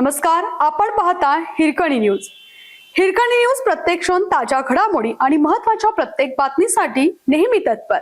नमस्कार आपण पाहता हिरकणी न्यूज. हिरकणी न्यूज प्रत्येक क्षण ताज्या घडामोडी आणि महत्त्वाच्या प्रत्येक बातमीसाठी नेहमी तत्पर.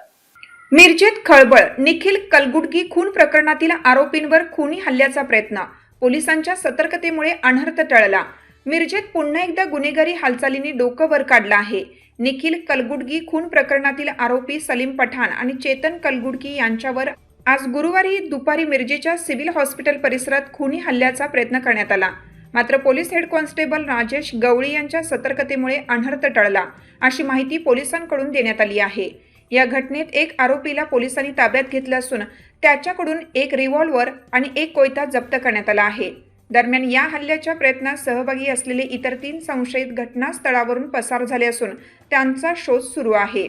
मिरजेत खळबळ निखिल कलगुडगी खून प्रकरणातील आरोपींवर खुनी हल्ल्याचा प्रयत्न पोलिसांच्या सतर्कतेमुळे अनर्थ टळला. मिरजेत पुन्हा एकदा गुन्हेगारी हालचालींनी डोकं वर काढलं आहे. निखिल कलगुडगी खून प्रकरणातील आरोपी सलीम पठाण आणि चेतन कलगुडगी यांच्यावर आज गुरुवारी दुपारी मिरजेच्या सिव्हिल हॉस्पिटल परिसरात खुनी हल्ल्याचा प्रयत्न करण्यात आला. मात्र police head constable Rajesh Gawali यांच्या सतर्कतेमुळे अनर्थ टळला अशी माहिती पोलिसांकडून देण्यात आली आहे. या घटनेत एक आरोपीला पोलिसांनी ताब्यात घेतलं असून त्याच्याकडून एक रिव्हॉल्वर आणि एक कोयता जप्त करण्यात आला आहे. दरम्यान या हल्ल्याच्या प्रयत्नात सहभागी असलेले इतर तीन संशयित घटनास्थळावरून पसार झाले असून त्यांचा शोध सुरू आहे.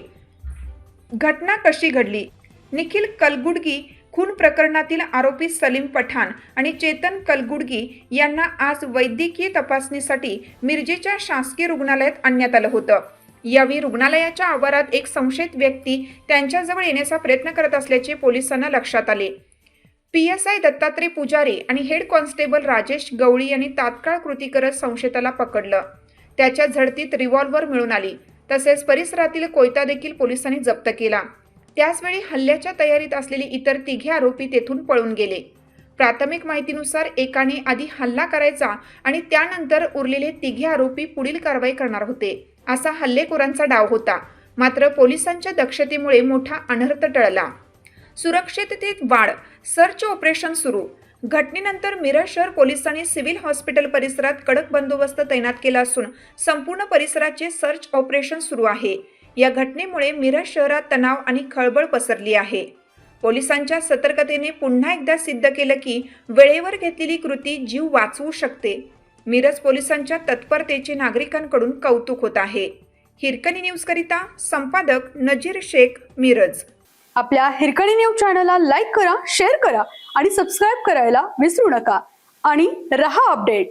घटना कशी घडली? निखिल कलगुडगी खून प्रकरणातील आरोपी सलीम पठाण आणि चेतन कलगुडगी यांना आज वैद्यकीय तपासणीसाठी मिरजेच्या शासकीय रुग्णालयात आणण्यात आलं होतं. यावेळी रुग्णालयाच्या आवारात एक संशयित व्यक्ती त्यांच्याजवळ येण्याचा प्रयत्न करत असल्याचे पोलिसांना लक्षात आले. पी एस आय दत्तात्रय पुजारी आणि हेड कॉन्स्टेबल राजेश गवळी यांनी तात्काळ कृती करत संशयिताला पकडलं. त्याच्या झडतीत रिव्हॉल्व्हर मिळून आली. तसेच परिसरातील कोयता देखील पोलिसांनी जप्त केला. त्याचवेळी हल्ल्याच्या तयारीत असलेले इतर तिघे आरोपी तेथून पळून गेले. प्राथमिक माहितीनुसार एकाने आधी हल्ला करायचा आणि त्यानंतर उरलेले तिघे आरोपी पुढील कारवाई करणार होते. असा हल्लेखोरांचा डाव होता. मात्र पोलिसांच्या दक्षतेमुळे मोठा अनर्थ टळला. सुरक्षिततेत वाढ. सर्च ऑपरेशन सुरू. घटनेनंतर मिरज शहर पोलिसांनी सिव्हिल हॉस्पिटल परिसरात कडक बंदोबस्त तैनात केला असून संपूर्ण परिसराचे सर्च ऑपरेशन सुरू आहे. या घटनेमुळे मिरज शहरात तणाव आणि खळबळ पसरली आहे. पोलिसांच्या सतर्कतेने पुन्हा एकदा सिद्ध केलं की वेळेवर घेतलेली कृती जीव वाचवू शकते. मिरज पोलिसांच्या तत्परतेचे नागरिकांकडून कौतुक होत आहे. हिरकणी न्यूजकरिता संपादक नजीर शेख मिरज. आपल्या हिरकणी न्यूज चॅनलला लाईक करा शेअर करा आणि सबस्क्राईब करायला विसरू नका. आणि रहा अपडेट.